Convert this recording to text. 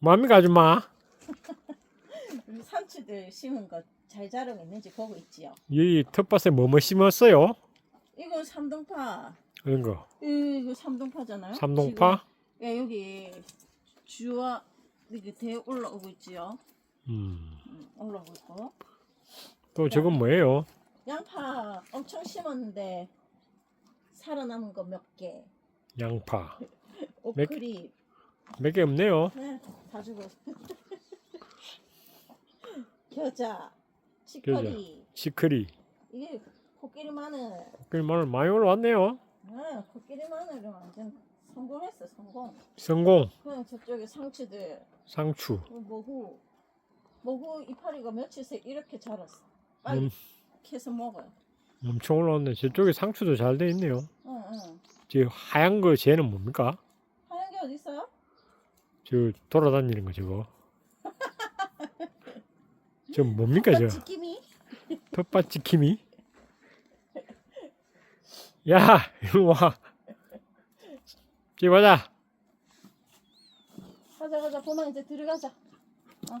뭡니까 아줌마? 우리 삼치들 심은 거 잘 자라고 있는지 보고 있지요. 이 텃밭에 뭐뭐 심었어요? 이거 삼동파. 이런 거. 이거 삼동파잖아요. 삼동파? 지금, 예, 여기 주와 이게 대 올라오고 있지요. 음. 음, 올라오고 있고. 또 저건 뭐예요? 양파 엄청 심었는데 살아남은 거 몇 개. 양파. 오크리. 몇 개 없네요. 네, 다 주고. 겨자. 치커리. 시크리. 이게 코끼리 마늘. 코끼리 마늘 많이 올라왔네요. 네, 코끼리 마늘은 완전 성공했어, 성공. 성공. 그냥 저쪽에 상추들, 상추. 그 모구, 모구 이파리가 며칠 새 이렇게 자랐어. 빨리 음, 캐서 먹어요. 엄청 올라왔네. 저쪽에 상추도 잘 돼 있네요. 응, 응. 저 하얀 거 쟤는 뭡니까? 저 돌아다니는 거 저거. 저 뭡니까 저? 치kim이? 텃밭 지킴이? 야, 이리 와. 집어자. 가자, 가자. 보마 이제 들어가자. 어.